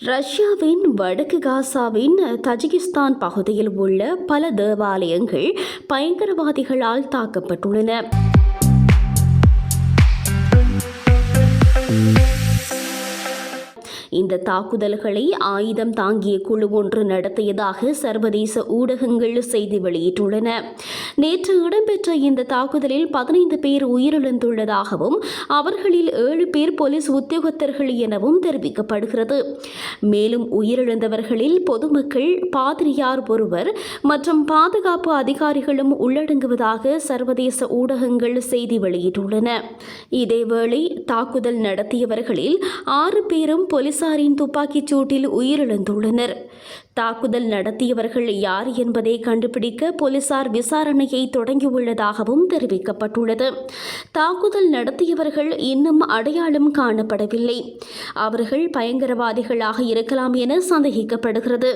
ரஷ்யாவின் வடக்கு காசாவின் தஜிகிஸ்தான் பகுதியில் உள்ள பல தேவாலயங்கள் பயங்கரவாதிகளால் தாக்கப்பட்டுள்ளன. இந்த தாக்குதல்களை ஆயுதம் தாங்கிய குழு ஒன்று நடத்தியதாக சர்வதேச ஊடகங்கள் செய்தி வெளியிட்டுள்ளன. நேற்று இடம்பெற்ற இந்த தாக்குதலில் பதினைந்து பேர் உயிரிழந்துள்ளதாகவும் அவர்களில் ஏழு பேர் போலீஸ் உத்தியோகத்தர்கள் எனவும் தெரிவிக்கப்படுகிறது. மேலும் உயிரிழந்தவர்களில் பொதுமக்கள் பாதிரியார் ஒருவர் மற்றும் பாதுகாப்பு அதிகாரிகளும் உள்ளடங்குவதாக சர்வதேச ஊடகங்கள் செய்தி வெளியிட்டுள்ளன. இதேவேளை தாக்குதல் நடத்தியவர்களில் ஆறு பேரும் போலீசாரின் துப்பாக்கிச் சூட்டில் உயிரிழந்துள்ளனர். தாக்குதல் நடத்தியவர்கள் யார் என்பதை கண்டுபிடிக்க போலீசார் விசாரணையை தொடங்கியுள்ளதாகவும் தெரிவிக்கப்பட்டுள்ளது. தாக்குதல் நடத்தியவர்கள் இன்னும் அடையாளம் காணப்படவில்லை. அவர்கள் பயங்கரவாதிகளாக இருக்கலாம் என சந்தேகிக்கப்படுகிறது.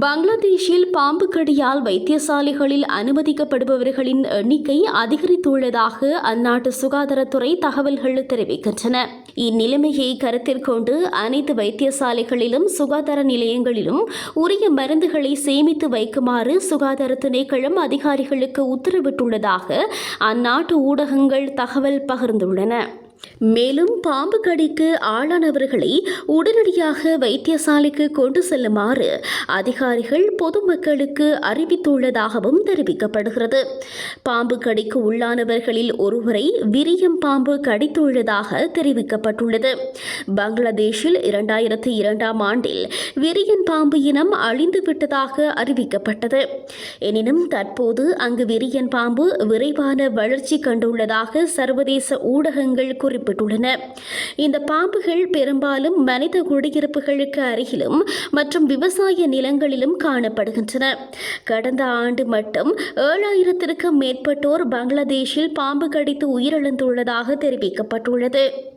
பங்களாதேஷில் பாம்பு கடியால் வைத்தியசாலைகளில் அனுமதிக்கப்படுபவர்களின் எண்ணிக்கை அதிகரித்துள்ளதாக அந்நாட்டு சுகாதாரத்துறை தகவல்கள் தெரிவிக்கின்றன. இந்நிலைமையை கருத்தில் கொண்டு அனைத்து வைத்தியசாலைகளிலும் சுகாதார நிலையங்களிலும் உரிய மருந்துகளை சேமித்து வைக்குமாறு சுகாதார திணைக்களம் அதிகாரிகளுக்கு உத்தரவிட்டுள்ளதாக அந்நாட்டு ஊடகங்கள் தகவல் பகிர்ந்துள்ளன. மேலும் பாம்பு கடிக்கு ஆளானவர்களை உடனடியாக வைத்தியசாலைக்கு கொண்டு செல்லுமாறு அதிகாரிகள் பொதுமக்களுக்கு அறிவித்துள்ளதாகவும் தெரிவிக்கப்படுகிறது. பாம்பு கடிக்கு உள்ளானவர்களில் ஒருவரை விரியம் பாம்பு கடித்துள்ளதாக தெரிவிக்கப்பட்டுள்ளது. பங்களாதேஷில் இரண்டாயிரத்தி இரண்டாம் ஆண்டில் விரியன் பாம்பு இனம் அழிந்து விட்டதாக அறிவிக்கப்பட்டது. எனினும் தற்போது அங்கு விரியன் பாம்பு விரைவான வளர்ச்சி கண்டுள்ளதாக சர்வதேச ஊடகங்கள் குறிப்பிட்டுள்ளன. இந்த பாம்புகள் பெரும்பாலும் மனித குடியிருப்புகளுக்கு அருகிலும் மற்றும் விவசாய நிலங்களிலும் காணப்படுகின்றன. கடந்த ஆண்டு மட்டும் ஏழாயிரத்திற்கும் மேற்பட்டோர் பங்களாதேஷில் பாம்பு கடித்து உயிரிழந்துள்ளதாக தெரிவிக்கப்பட்டுள்ளது.